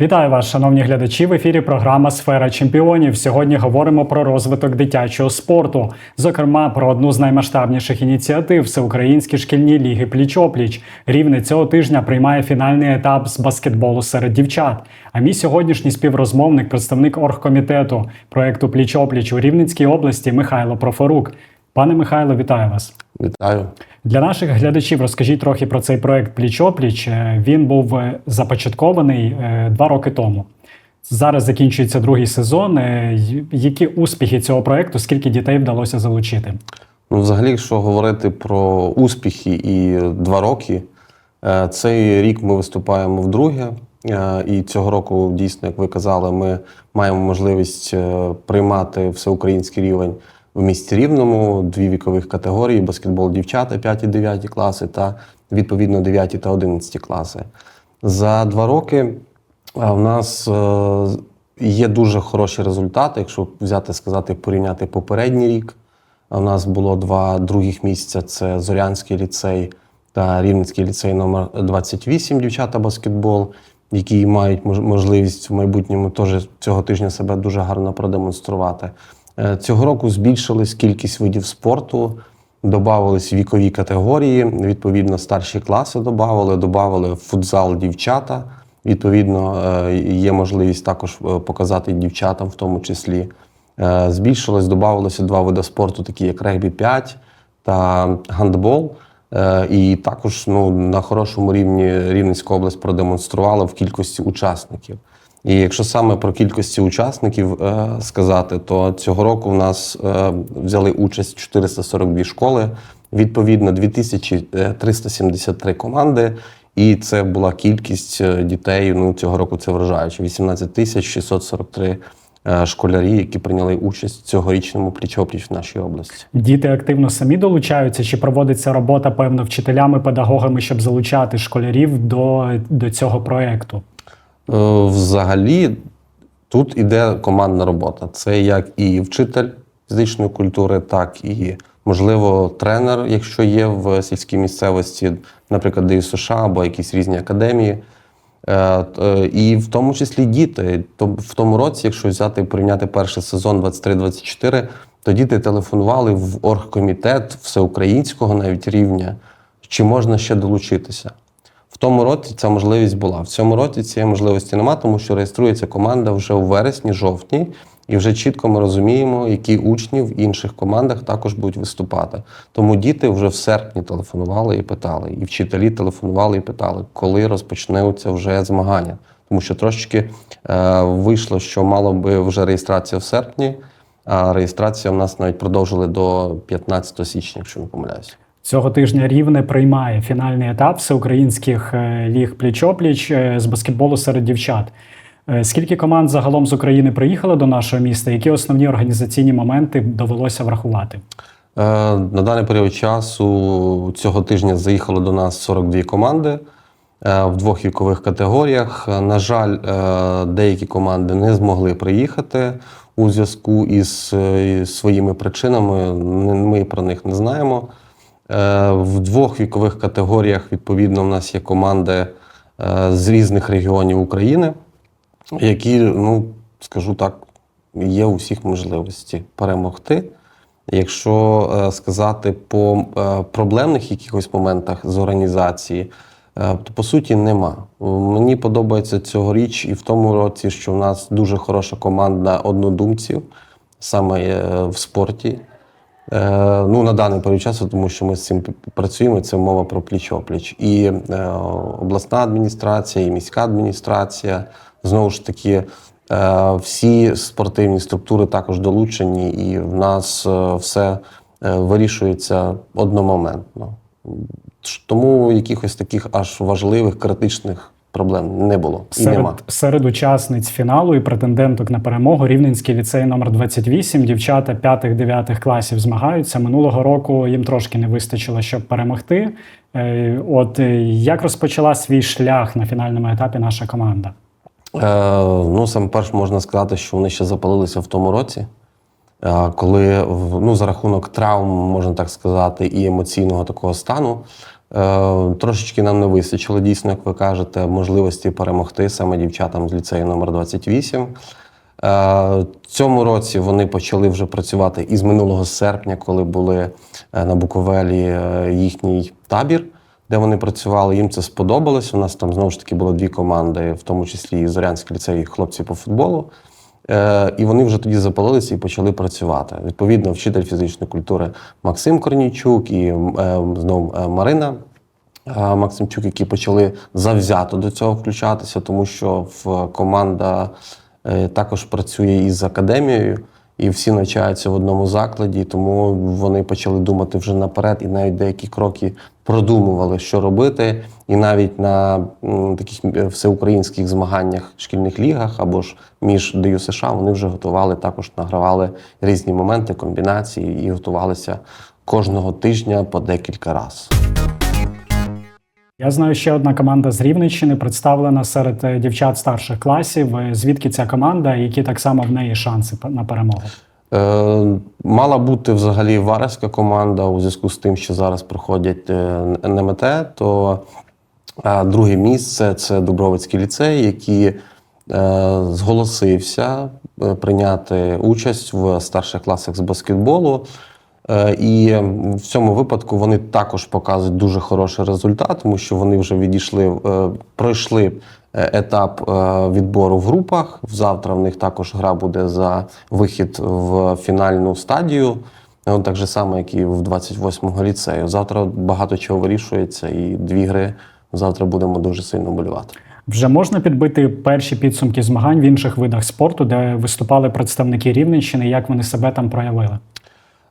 Вітаю вас, шановні глядачі. В ефірі програма Сфера чемпіонів. Сьогодні говоримо про розвиток дитячого спорту, зокрема про одну з наймасштабніших ініціатив Всеукраїнські шкільні ліги Пліч-опліч. Рівне цього тижня приймає фінальний етап з баскетболу серед дівчат. А мій сьогоднішній співрозмовник, представник оргкомітету проекту Пліч-опліч у Рівненській області Михайло Профорук. Пане Михайло, вітаю вас. Вітаю. Для наших глядачів розкажіть трохи про цей проект Пліч-опліч. Е, Він був е, започаткований е, два роки тому. Зараз закінчується другий сезон. Які успіхи цього проекту? Скільки дітей вдалося залучити? Ну, взагалі, якщо говорити про успіхи і два роки, цей рік ми виступаємо вдруге. І цього року, дійсно, як ви казали, ми маємо можливість приймати всеукраїнський рівень в місті Рівному, дві вікових категорії: баскетбол дівчата 5 і 9 класи та відповідно 9 та 11 класи. За два роки в нас е, є дуже хороші результати, якщо взяти сказати, порівняти попередній рік. У нас було два других місця: це Зорянський ліцей та Рівненський ліцей номер 28 дівчата баскетбол, які мають можливість в майбутньому теж цього тижня себе дуже гарно продемонструвати. Е, Цього року збільшилась кількість видів спорту, додавались вікові категорії, відповідно, старші класи додавали, додавали футзал дівчата. Відповідно, е, є можливість також е, показати дівчатам, в тому числі. Збільшилось, додавалося два види спорту, такі як регбі 5 та гандбол. І також ну, на хорошому рівні Рівненська область продемонструвала в кількості учасників. І якщо саме про кількості учасників е, сказати, то цього року в нас е, взяли участь 442 школи, відповідно 2373 команди. І це була кількість е, дітей. Ну цього року це вражаюче. 18 тисяч 643 е, школярі, які прийняли участь в цьогорічному пліч-опліч в нашій області. Діти активно самі долучаються, чи проводиться робота певно вчителями, педагогами, щоб залучати школярів до, до цього проекту? Е, Взагалі, тут іде командна робота. Це як і вчитель фізичної культури, так і, можливо, тренер, якщо є в сільській місцевості, наприклад, ДЮСШ або якісь різні академії. Е, І в тому числі діти. В тому році, якщо взяти порівняти перший сезон 23-24, то діти телефонували в оргкомітет всеукраїнського навіть рівня, чи можна ще долучитися. В тому році ця можливість була. В цьому році цієї можливості нема, тому що реєструється команда вже у вересні, жовтні, і вже чітко ми розуміємо, які учні в інших командах також будуть виступати. Тому діти вже в серпні телефонували і питали, і вчителі телефонували і питали, коли розпочнуться вже змагання. Тому що трошечки е, вийшло, що мало би вже реєстрація в серпні, а реєстрація в нас навіть продовжили до 15 січня, якщо не помиляюся. Цього тижня Рівне приймає фінальний етап всеукраїнських е, ліг пліч-опліч е, з баскетболу серед дівчат. Е, Скільки команд загалом з України приїхало до нашого міста? Які основні організаційні моменти довелося врахувати? На даний період часу цього тижня заїхало до нас 42 команди в двох вікових категоріях. На жаль, деякі команди не змогли приїхати у зв'язку із своїми причинами. Ми про них не знаємо. Е, В двох вікових категоріях, відповідно, в нас є команди е, з різних регіонів України, які, ну скажу так, є у всіх можливості перемогти. Якщо е, сказати по проблемних якихось моментах з організації, то по суті нема. Мені подобається цьогоріч і в тому році, що в нас дуже хороша команда однодумців саме в спорті. Е, ну, на даний період часу, тому що ми з цим працюємо, це мова про пліч-опліч. І е, обласна адміністрація, і міська адміністрація, знову ж таки, е, всі спортивні структури також долучені, і в нас все вирішується одномоментно. Тому якихось таких аж важливих, критичних проблем не було і нема. Серед, серед учасниць фіналу і претенденток на перемогу Рівненський ліцей номер 28 дівчата 5-9 класів змагаються. Минулого року їм трошки не вистачило, щоб перемогти. Е, От е, як розпочала свій шлях на фінальному етапі наша команда? Е, ну, саме перше можна сказати, що вони ще запалилися в тому році, е, коли ну, за рахунок травм, можна так сказати, і емоційного такого стану, Трошечки нам не вистачило, дійсно, як ви кажете, можливості перемогти саме дівчатам з ліцею номер 28. Е, цьому році вони почали вже працювати із минулого серпня, коли були е, на Буковелі е, їхній табір, де вони працювали. Їм це сподобалось. У нас там знову ж таки було дві команди, в тому числі і Зорянський ліцей, хлопці по футболу. Е, І вони вже тоді запалилися і почали працювати. Відповідно, вчитель фізичної культури Максим Корнійчук і е, знову е, Марина Максимчук, які почали завзято до цього включатися, тому що в команда також працює із академією, і всі навчаються в одному закладі, тому вони почали думати вже наперед, і навіть деякі кроки продумували, що робити. І навіть на таких е, всеукраїнських змаганнях шкільних лігах або ж між ДЮ США вони вже готували також награвали різні моменти, комбінації і готувалися кожного тижня по декілька разів. Я знаю, ще одна команда з Рівненщини представлена серед е, дівчат старших класів. Е, Звідки ця команда, які так само в неї шанси на перемогу? Е, мала бути взагалі варязька команда у зв'язку з тим, що зараз проходять е, НМТ, то друге місце це Дубровицький ліцей, який е, зголосився прийняти участь в старших класах з баскетболу. Е, І в цьому випадку вони також показують дуже хороший результат, тому що вони вже відійшли, е, пройшли е, етап відбору в групах. Завтра в них також гра буде за вихід в фінальну стадію. Так же само, як і в 28-го ліцею. Завтра багато чого вирішується, і дві гри завтра будемо дуже сильно болювати. Вже можна підбити перші підсумки змагань в інших видах спорту, де виступали представники Рівненщини, як вони себе там проявили?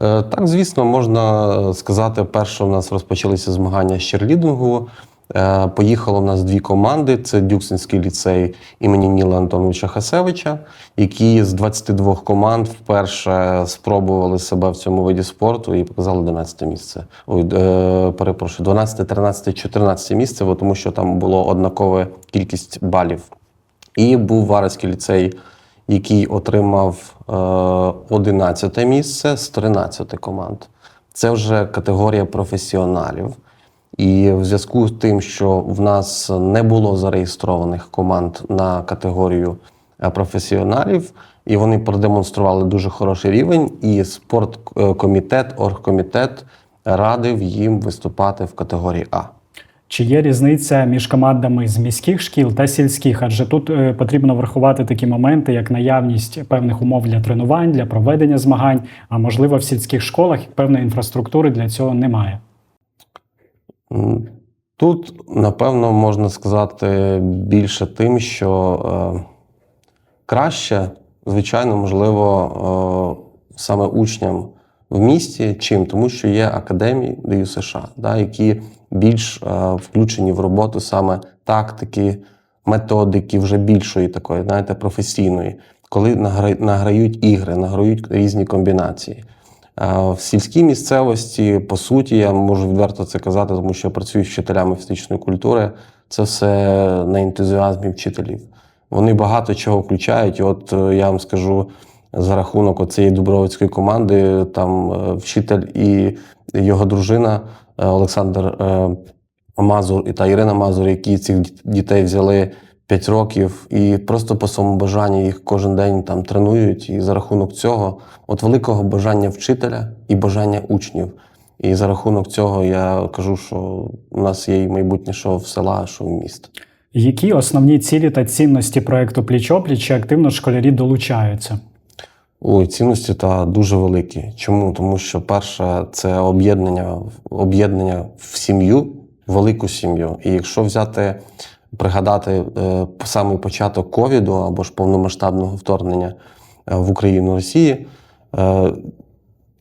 Е, Так, звісно, можна сказати, перше у нас розпочалися змагання з черлідингу. Е, Поїхало у нас дві команди: це Дюксинський ліцей імені Ніла Антоновича Хасевича, які з 22 команд вперше спробували себе в цьому виді спорту і показали 11 місце. Ой, е, перепрошую, 12, 13, 14 місце, тому що там було однакова кількість балів. І був Вареський ліцей, який отримав е, 11 місце з 13 команд. Це вже категорія професіоналів. І в зв'язку з тим, що в нас не було зареєстрованих команд на категорію е, професіоналів, і вони продемонстрували дуже хороший рівень, і спорткомітет, оргкомітет радив їм виступати в категорії А. Чи є різниця між командами з міських шкіл та сільських? Адже тут е, потрібно врахувати такі моменти, як наявність певних умов для тренувань, для проведення змагань, а можливо в сільських школах певної інфраструктури для цього немає. Тут, напевно, можна сказати більше тим, що е, краще, звичайно, можливо, е, саме учням в місті, чим тому, що є академії ДЮ США, да, які більш е, включені в роботу саме тактики, методики, вже більшої такої, знаєте, професійної, коли награ- награють ігри, награють різні комбінації. Е, В сільській місцевості, по суті, я можу відверто це казати, тому що я працюю з вчителями фізичної культури. Це все на ентузіазмі вчителів. Вони багато чого включають. От е, я вам скажу за рахунок цієї Дубровицької команди, там вчитель і його дружина Олександр е, Мазур і та Ірина Мазур, які цих дітей взяли 5 років і просто по своєму бажанню їх кожен день там тренують. І за рахунок цього, от великого бажання вчителя і бажання учнів. І за рахунок цього я кажу, що у нас є і майбутнє що в села, що в міст. Які основні цілі та цінності проекту Пліч-опліч активно школярі долучаються? Ой, цінності та дуже великі. Чому? Тому що перше це об'єднання, об'єднання в сім'ю, велику сім'ю. І якщо взяти, пригадати е, самий початок ковіду або ж повномасштабного вторгнення е, в Україну Росії, е,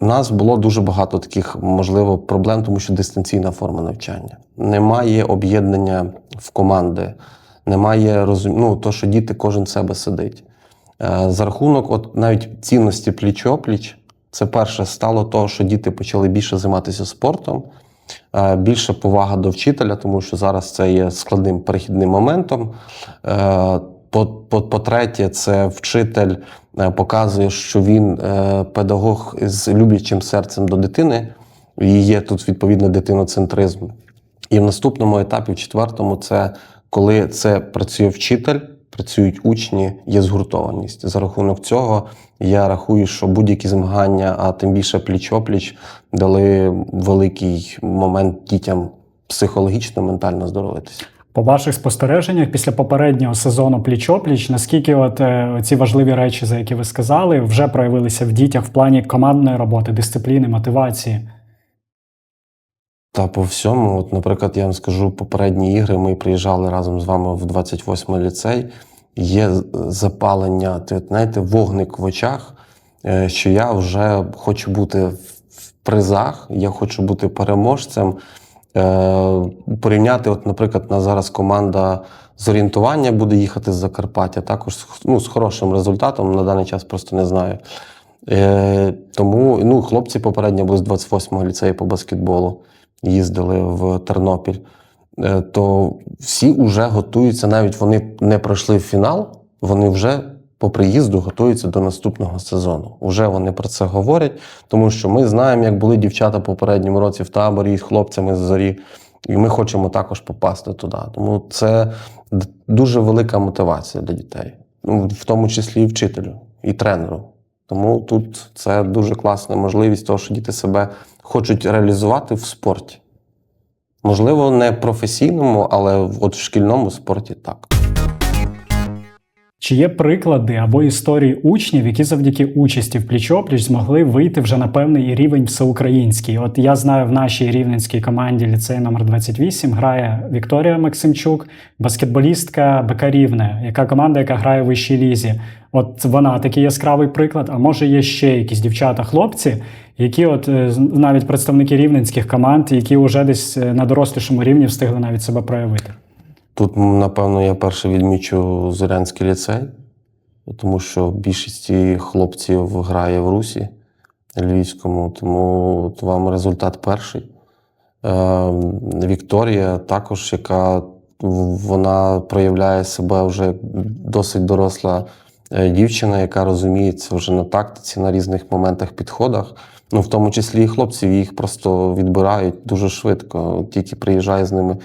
нас було дуже багато таких, можливо, проблем, тому що дистанційна форма навчання. Немає об'єднання в команди, немає розум... ну, то, що діти кожен себе сидить. Е, За рахунок, от навіть цінності пліч-опліч, це перше стало того, що діти почали більше займатися спортом, е, більше повага до вчителя, тому що зараз це є складним перехідним моментом. Е, по- по- По-третє, це вчитель показує, що він педагог з люблячим серцем до дитини, і є тут відповідно дитиноцентризм. І в наступному етапі, в четвертому, це коли це працює вчитель, працюють учні, є згуртованість. За рахунок цього я рахую, що будь-які змагання, а тим більше пліч-опліч, дали великий момент дітям психологічно, ментально здоровитися. По ваших спостереженнях після попереднього сезону пліч-опліч, наскільки от е, ці важливі речі, за які ви сказали, вже проявилися в дітях в плані командної роботи, дисципліни, мотивації? Та по всьому, от, наприклад, я вам скажу, попередні ігри ми приїжджали разом з вами в 28-й ліцей. Є запалення, ти, знаєте, вогник в очах, е, що я вже хочу бути в призах, я хочу бути переможцем. Е, порівняти, от, наприклад, на зараз команда з орієнтування буде їхати з Закарпаття, також ну, з хорошим результатом, на даний час просто не знаю. Е, тому ну, хлопці попередньо були з 28-го ліцею по баскетболу, їздили в Тернопіль. Е, то всі вже готуються, навіть вони не пройшли в фінал, вони вже по приїзду готуються до наступного сезону. Уже вони про це говорять, тому що ми знаємо, як були дівчата попередньому році в таборі з хлопцями з зорі, і ми хочемо також попасти туди. Тому це дуже велика мотивація для дітей, ну, в тому числі і вчителю, і тренеру. Тому тут це дуже класна можливість того, що діти себе хочуть реалізувати в спорті. Можливо, не професійному, але от в шкільному спорті так. Чи є приклади або історії учнів, які завдяки участі в пліч-опліч змогли вийти вже на певний рівень всеукраїнський? От я знаю, в нашій рівненській команді ліцей номер 28 грає Вікторія Максимчук, баскетболістка БК Рівне, яка команда, яка грає в вищій лізі. От вона такий яскравий приклад. А може є ще якісь дівчата-хлопці, які, от е, навіть представники рівненських команд, які вже десь е, на дорослішому рівні встигли навіть себе проявити. Тут, напевно, я перше відмічу Зорянський ліцей, тому що більшість хлопців грає в Русі Львівському, тому от вам результат перший. Е, Вікторія також, яка вона проявляє себе вже як досить доросла е, дівчина, яка розуміється вже на тактиці, на різних моментах, підходах. Ну, в тому числі і хлопців, їх просто відбирають дуже швидко. Тільки приїжджає з ними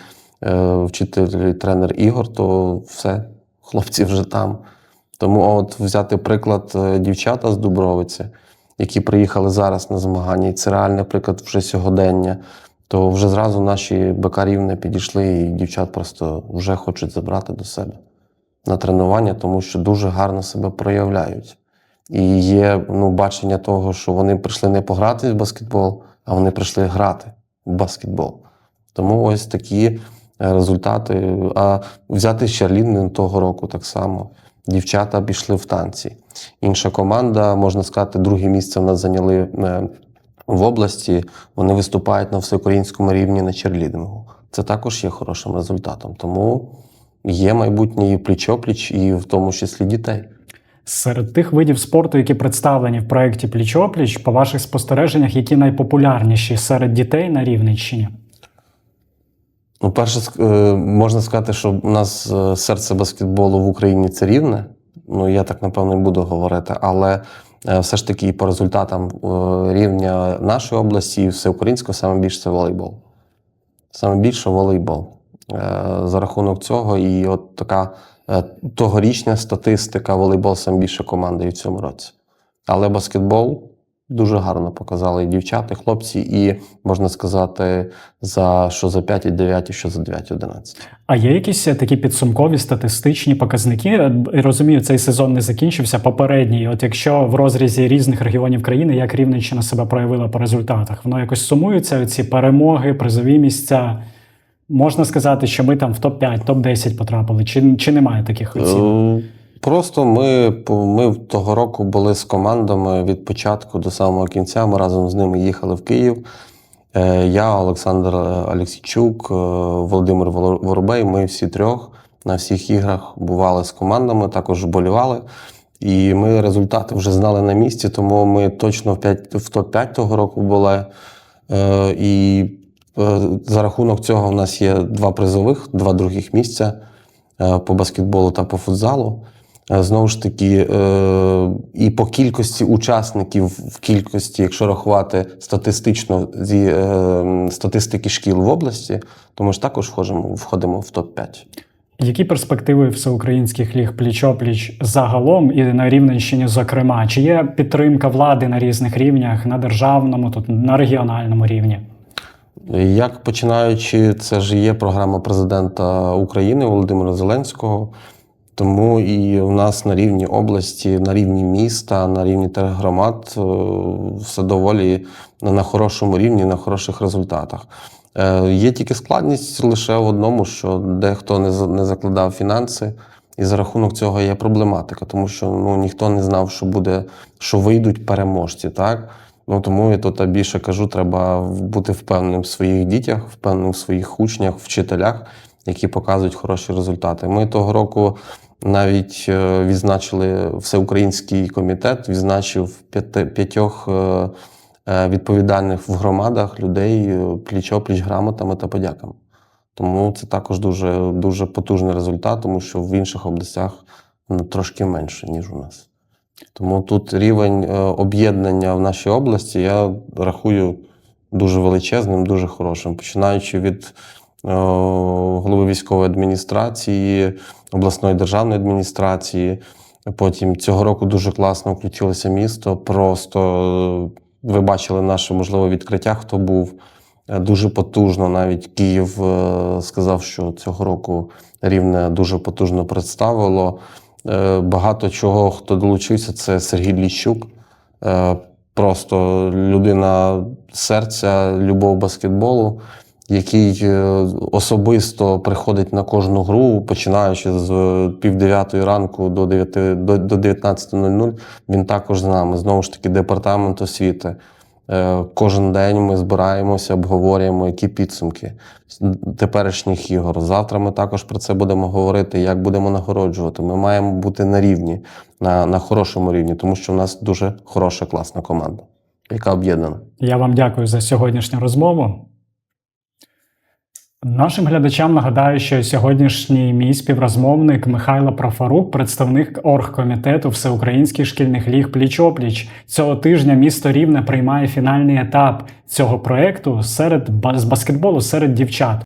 вчитель і тренер Ігор, то все, хлопці вже там. Тому от взяти приклад е, дівчата з Дубровиці, які приїхали зараз на змагання, і це реальний приклад вже сьогодення, то вже зразу наші БК рівне підійшли, і дівчат просто вже хочуть забрати до себе на тренування, тому що дуже гарно себе проявляють. І є ну, бачення того, що вони прийшли не пограти в баскетбол, а вони прийшли грати в баскетбол. Тому ось такі е, результати. А взяти Щерлін того року так само. Дівчата пішли в танці. Інша команда, можна сказати, друге місце в нас зайняли е, в області. Вони виступають на всеукраїнському рівні на черлідингу. Це також є хорошим результатом. Тому є майбутнє і пліч-опліч, і в тому числі дітей. Серед тих видів спорту, які представлені в проєкті Пліч-опліч, по ваших спостереженнях, які найпопулярніші серед дітей на Рівненщині? Ну, перше, е, можна сказати, що у нас е, серце баскетболу в Україні це рівне. Ну, я так напевно і буду говорити, але е, все ж таки по результатам рівня нашої області і всеукраїнського саме більше це волейбол. Саме більше волейбол. За рахунок цього, і от така тогорічна статистика волейбол саме більше команди в цьому році. Але баскетбол дуже гарно показали і дівчата, і хлопці, і можна сказати, за що за 5 і 9, що за 9 і 11. А є якісь е, такі підсумкові статистичні показники? Е, Розумію, цей сезон не закінчився. Попередній. От якщо в розрізі різних регіонів країни, як Рівненщина себе проявила по результатах, воно якось сумується ці перемоги, призові місця. Можна сказати, що ми там в топ-5, топ-10 потрапили, чи, чи немає таких оцінок? Е, Просто ми, ми того року були з командами від початку до самого кінця. Ми разом з ними їхали в Київ. Е, Я, Олександр Алексійчук, е, Володимир Воробей. Ми всі трьох на всіх іграх бували з командами, також вболівали. І ми результати вже знали на місці, тому ми точно в, 5, в топ-5 того року були. Е, І е, за рахунок цього в нас є два призових, два других місця е, по баскетболу та по футзалу. Е, Знову ж таки, е, і по кількості учасників, в кількості, якщо рахувати статистично зі е, статистики шкіл в області, то ми ж також входимо, входимо в топ-5. Які перспективи всеукраїнських ліг пліч-опліч загалом і на Рівненщині, зокрема? Чи є підтримка влади на різних рівнях, на державному, тут на регіональному рівні? Як починаючи, це ж є програма президента України Володимира Зеленського. Тому і у нас на рівні області, на рівні міста, на рівні тергромад е, все доволі на хорошому рівні, на хороших результатах. Е, Є тільки складність лише в одному, що дехто не закладав фінанси, і за рахунок цього є проблематика, тому що ну, ніхто не знав, що буде, що вийдуть переможці. Так? Ну тому я тут більше кажу, треба бути впевненим в своїх дітях, впевненим в своїх учнях, вчителях, які показують хороші результати. Ми того року навіть е, відзначили всеукраїнський комітет, відзначив п'ятьох е, е, відповідальних в громадах людей пліч-опліч грамотами та подяками. Тому це також дуже, дуже потужний результат, тому що в інших областях ну, трошки менше, ніж у нас. Тому тут рівень об'єднання в нашій області я рахую дуже величезним, дуже хорошим. Починаючи від голови військової адміністрації, обласної державної адміністрації. Потім цього року дуже класно включилося місто. Просто е, ви бачили наше можливо відкриття, хто був. Е, Дуже потужно. Навіть Київ е, сказав, що цього року рівне дуже потужно представило. Е, Багато чого, хто долучився, це Сергій Ліщук. Е, Просто людина серця, любов баскетболу, який е, особисто приходить на кожну гру, починаючи з пів дев'ятої ранку до 9, до, до 19.00. Він також з нами. Знову ж таки, департамент освіти. Е, Кожен день ми збираємося, обговорюємо, які підсумки теперішніх ігор. Завтра ми також про це будемо говорити, як будемо нагороджувати. Ми маємо бути на рівні, на, на хорошому рівні, тому що в нас дуже хороша класна команда, яка об'єднана. Я вам дякую за сьогоднішню розмову. Нашим глядачам нагадаю, що сьогоднішній мій співрозмовник Михайло Профорук, представник оргкомітету Всеукраїнських шкільних ліг Пліч-опліч. Цього тижня місто Рівне приймає фінальний етап цього проекту серед з баскетболу серед дівчат.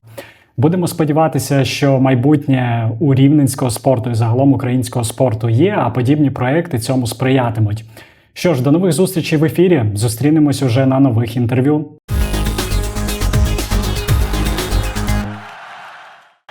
Будемо сподіватися, що майбутнє у рівненського спорту і загалом українського спорту є, а подібні проекти цьому сприятимуть. Що ж, до нових зустрічей в ефірі. Зустрінемось уже на нових інтерв'ю.